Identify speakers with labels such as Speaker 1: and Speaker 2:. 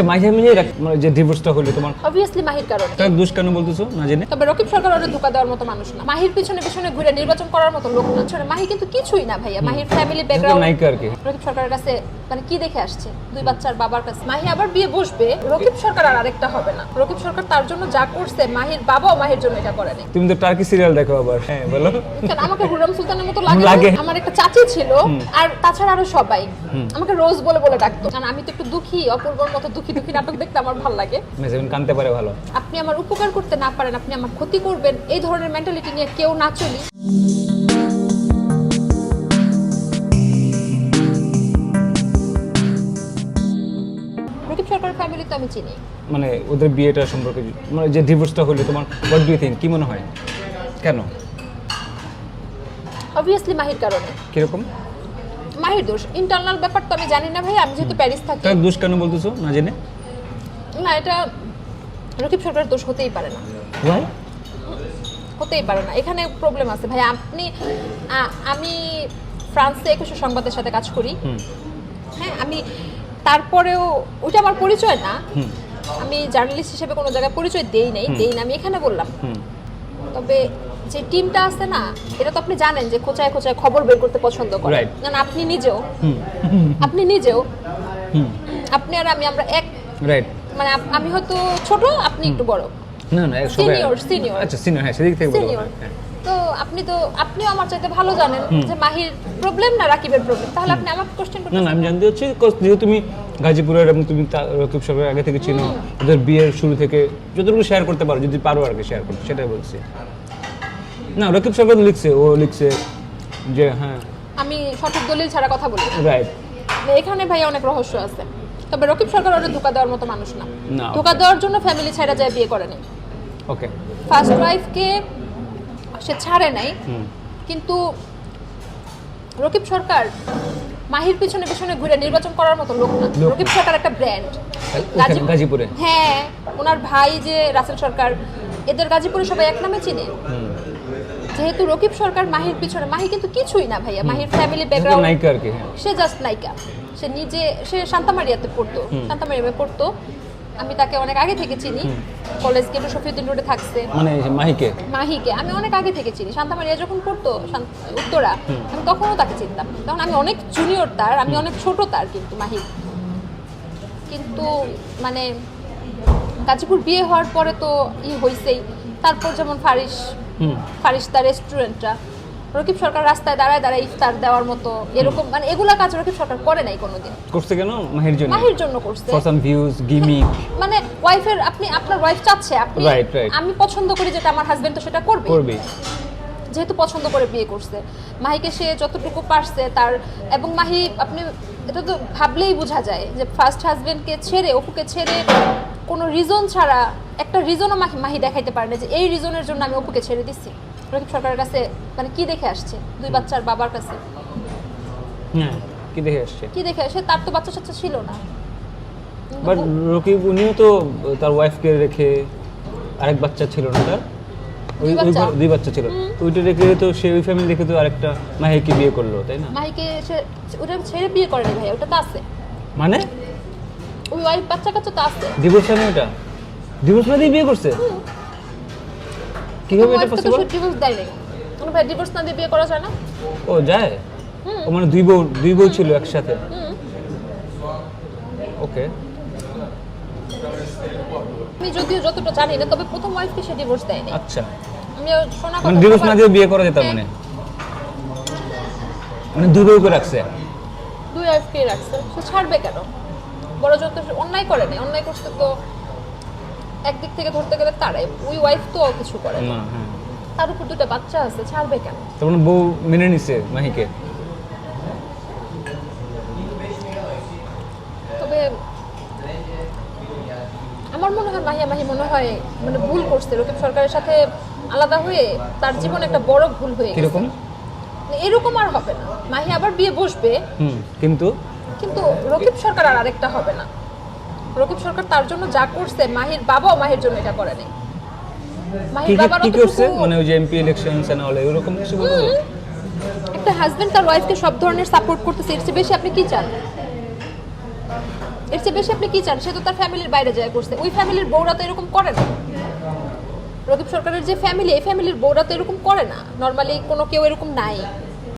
Speaker 1: মাঝে মাঝে মানে যে ডিভোর্সটা হলো তোমার।
Speaker 2: অবভিয়াসলি মাহির কারণে।
Speaker 1: তার দোষ কেন বলতেছো? না জেনে।
Speaker 2: তবে রকিব সরকার ওরা ধোকা দেওয়ার মতো মানুষ না। মাহির পিছনে পিছনে ঘুরে নির্বাচন করার মতো লোক না। ছোট মাহি কিন্তু কিছুই না ভাইয়া। মাহির ফ্যামিলি ব্যাকগ্রাউন্ড
Speaker 1: নায়িকা আর কি।
Speaker 2: রকিব সরকারের কাছে মানে কি দেখে আসছে? দুই বাচ্চার বাবার কাছে। মাহি আবার বিয়ে বসবে। রকিব সরকার আর আরেকটা হবে না। রকিব সরকার তার জন্য যা করছে মাহির বাবাও মাহির জন্য এটা করেনি
Speaker 1: তুমি তো টার্কি সিরিয়াল দেখো আবার। হ্যাঁ বলো।
Speaker 2: আমাকে হুরম সুলতানের মতো লাগে। আমার একটা চাচি ছিল। আর তাছাড়া আরও সবাই। আমাকে রোজ বলে বলে ডাকতো। কারণ আমি তো একটু দুঃখী অপূর্বর মতো দুঃখী দুঃখী নাটক দেখতে আমার ভালো লাগে।
Speaker 1: মেজাবিন কানতে পারে ভালো।
Speaker 2: আপনি আমার উপকার করতে না পারেন আপনি আমার ক্ষতি করবেন এই ধরনের মেন্টালিটি নিয়ে কেউ না চলি। রকিব সরকার ফ্যামিলি তো আমি চিনি।
Speaker 1: মানে ওদের বিয়েটা সম্পর্কে মানে যে ডিভোর্সটা হলো তোমার হোয়াট ডু ইউ থিঙ্ক কি মনে হয়? কেন?
Speaker 2: অবভিয়াসলি মাহির কারণে।
Speaker 1: কীরকম?
Speaker 2: মাহির দোষ ইন্টারনাল ব্যাপার তো আমি জানি না ভাই আমি যেহেতু প্যারিস থাকি।
Speaker 1: তার দোষ কেন বলতেছো? না জেনে?
Speaker 2: না এটা রকিব সরকারের দোষ হতেই পারে না।
Speaker 1: ওয়াই
Speaker 2: হতেই পারে না। এখানে প্রবলেম আছে। ভাই আপনি আমি ফ্রান্সে একুশে সংবাদের সাথে কাজ করি। হ্যাঁ আমি তারপরেও ওইটা আমার পরিচয় না। আমি জার্নালিস্ট হিসেবে কোনো জায়গায় পরিচয় দেই নাই। দেই না আমি এখানে বললাম। তবে যে টিমটা আছে না এটা তো আপনি জানেন যে খোঁচায় খোঁচায় খবর বের করতে পছন্দ করে।
Speaker 1: Right.
Speaker 2: না না, আপনি নিজেও। আপনি নিজেও। আপনি আর আমি আমরা এক
Speaker 1: রাইট
Speaker 2: মানে আমি হয়তো ছোট আপনি একটু বড়।
Speaker 1: না না
Speaker 2: Senior, senior.
Speaker 1: আচ্ছা সিনিয়র হ্যাঁ সেদিক থেকে
Speaker 2: সিনিয়র
Speaker 1: হ্যাঁ।
Speaker 2: তো আপনি তো আপনিও আমার চাইতে ভালো জানেন যে মাহির প্রবলেম না রাকিবের প্রবলেম তাহলে আপনি আমাকে কোশ্চেন করতে
Speaker 1: না আমি জানতে cause যেহেতু তুমি গাজীপুরের এবং তুমি রকিব আগে থেকে চিনো ওদের বিয়ের শুরু থেকে যতটুকু শেয়ার করতে পারো যদি পারো আর কি শেয়ার করতে সেটাই বলছি। না রকিব সরকার লিখছে ও লিখছে যে হ্যাঁ।
Speaker 2: আমি সঠিক দলিল ছাড়া কথা বলি।
Speaker 1: রাইট
Speaker 2: এখানে ভাই অনেক রহস্য আছে। তবে রকিব সরকার ওরা ধোকা দেওয়ার মতো মানুষ না। ধোকা দেওয়ার জন্য ফ্যামিলি ছাড়া যায় বিয়ে করেনি
Speaker 1: ওকে
Speaker 2: ফার্স্ট ওয়াইফকে সে ছাড়ে নাই কিন্তু রকিব সরকার মাহির পিছনে পিছনে ঘুরে নির্বাচন করার মতো লোক না। রকিব সরকার একটা ব্র্যান্ড
Speaker 1: গাজীপুরে
Speaker 2: হ্যাঁ ওনার ভাই যে রাসেল সরকার এদের গাজীপুরে সবাই এক নামে চিনে। যেহেতু রকিব সরকার মাহির পিছনে মাহি কিন্তু কিছুই না ভাইয়া মাহির ফ্যামিলি ব্যাকগ্রাউন্ড
Speaker 1: নায়িকা আর কি হ্যাঁ।
Speaker 2: সে জাস্ট নায়িকা। সে নিজে সে শান্তামারিয়াতে পড়তো শান্তামারিয়াতে পড়তো। আমি তাকে অনেক আগে থেকে চিনি। কলেজ গেটে শফিউদ্দিন রোডে থাকছে।
Speaker 1: মানে মাহিকে?
Speaker 2: মাহিকে আমি অনেক আগে থেকে চিনি। শান্তামারিয়া যখন পড়তো উত্তরা আমি তখনও তাকে চিনতাম। তখন আমি অনেক জুনিয়র তার আমি অনেক ছোট তার কিন্তু মাহি। কিন্তু মানে গাজীপুর বিয়ে হওয়ার পরে তো ই হইছেই। তারপর যেমন ফারিস
Speaker 1: হুম
Speaker 2: ফারিস্তা রেস্টুরেন্টটা রকিব সরকার রাস্তায় দাঁড়ায় দাঁড়ায় ইফতার দেওয়ার মতো এরকম মানে এগুলা কাজ রকিব সরকার করে নাই কোনোদিন।
Speaker 1: করছে কেন? মাহির জন্য?
Speaker 2: মাহির জন্য করছে।
Speaker 1: ফর সাম ভিউজ গিমিক
Speaker 2: মানে ওয়াইফের আপনি আপনার ওয়াইফ চাচ্ছে আপনি. আমি পছন্দ করি যেটা আমার হাজবেন্ড তো সেটা করবে
Speaker 1: করবি
Speaker 2: যেহেতু পছন্দ করে বিয়ে করছে। মাহিকে সে যতটুকু পারছে তার এবং মাহি আপনি এটা তো ভাবলেই বোঝা যায় যে ফার্স্ট হাজবেন্ডকে ছেড়ে অপুকে ছেড়ে কোনো রিজন ছাড়া একটা রিজনও মাহি মাহি দেখাইতে পারে না যে এই রিজনের জন্য আমি অপুকে ছেড়ে দিচ্ছি রকিব সরকারের কাছে মানে কি দেখে আসছে? দুই বাচ্চার বাবার কাছে।
Speaker 1: হ্যাঁ কি দেখে আসছে?
Speaker 2: কি দেখে আসে? তার তো বাচ্চা সাচ্চা ছিল না।
Speaker 1: বাট রকিব উনিও তো তার ওয়াইফকে রেখে আরেক বাচ্চা ছিল না তার?
Speaker 2: দুই বাচ্চা?
Speaker 1: ছিল। ওইটা রেখে তো সে ওই ফ্যামিলি রেখে তো আরেকটা মাহিকে বিয়ে করল তাই না?
Speaker 2: মাহিকে সে ওটা ছেড়ে বিয়ে করেনি ভাই ওটা তো আছে।
Speaker 1: মানে?
Speaker 2: ওই ওয়াইফ বাচ্চা কাচ্চা তো আছে।
Speaker 1: ডিভোর্স হয়নি ওটা? ডিভোর্স না দিয়ে বিয়ে করছে? কীভাবে এটা পসিবল
Speaker 2: ডিভোর্স দেয় নাই। কোনো ভাই ডিভোর্স না দিয়ে বিয়ে করা যায় না?
Speaker 1: ও যায়? ও মানে দুই বউ দুই বউ ছিল একসাথে? ওকে।
Speaker 2: আমি যদিও যতটা জানি না তবে প্রথম ওয়াইফকে সে ডিভোর্স দেয়নি
Speaker 1: আচ্ছা।
Speaker 2: আমি শোনা
Speaker 1: মানে
Speaker 2: কথা
Speaker 1: ডিভোর্স না দিয়ে বিয়ে করা যেত
Speaker 2: হ্যাঁ,
Speaker 1: মানে? মানে দুই বউ করে রাখছে?
Speaker 2: দুই ওয়াইফকে রাখছে। সে ছাড়বে কেন? বড় যত অন্যায় করে নাই। অন্যায় করতে তো একদিক থেকে ধরতে গেলে তারাই। ওই ওয়াইফ তো কিছু করে না।
Speaker 1: হ্যাঁ।
Speaker 2: তার উপর দুটো বাচ্চা আছে ছাড়বে কেন?
Speaker 1: তার মানে বউ মেনে নিছে মাহিকে।
Speaker 2: তবে আমার মনে হয় মাহিয়া মাহি মনে হয় মানে ভুল করছে। রকিব সরকারের সাথে আলাদা হয়ে তার জীবনে একটা বড় ভুল হয়ে গেছে। মানে এরকম আর হবে না। মাহি আবার বিয়ে বসবে।
Speaker 1: হুম কিন্তু?
Speaker 2: কিন্তু রকিব সরকার আর আরেকটা হবে না। রকিব সরকার তার জন্য যা করছে মাহির বাবাও মাহির জন্য এটা করে নাই। মাহির বাবার
Speaker 1: কি করছে? মানে ওই যে এমপি ইলেকশন এন্ড অল এরকম কিছু বলব
Speaker 2: একটা হাজবেন্ড তার ওয়াইফকে সব ধরনের সাপোর্ট করতেছে এর চেয়ে বেশি আপনি কি চান? এর চেয়ে বেশি আপনি কি চান? সে তো তার ফ্যামিলির বাইরে যায় করছে। ওই ফ্যামিলির বউরা তো এরকম করে না। রকিব সরকারের যে ফ্যামিলি এই ফ্যামিলির বউরা তো এরকম করে না। নর্মালি কোনো কেউ এরকম নাই।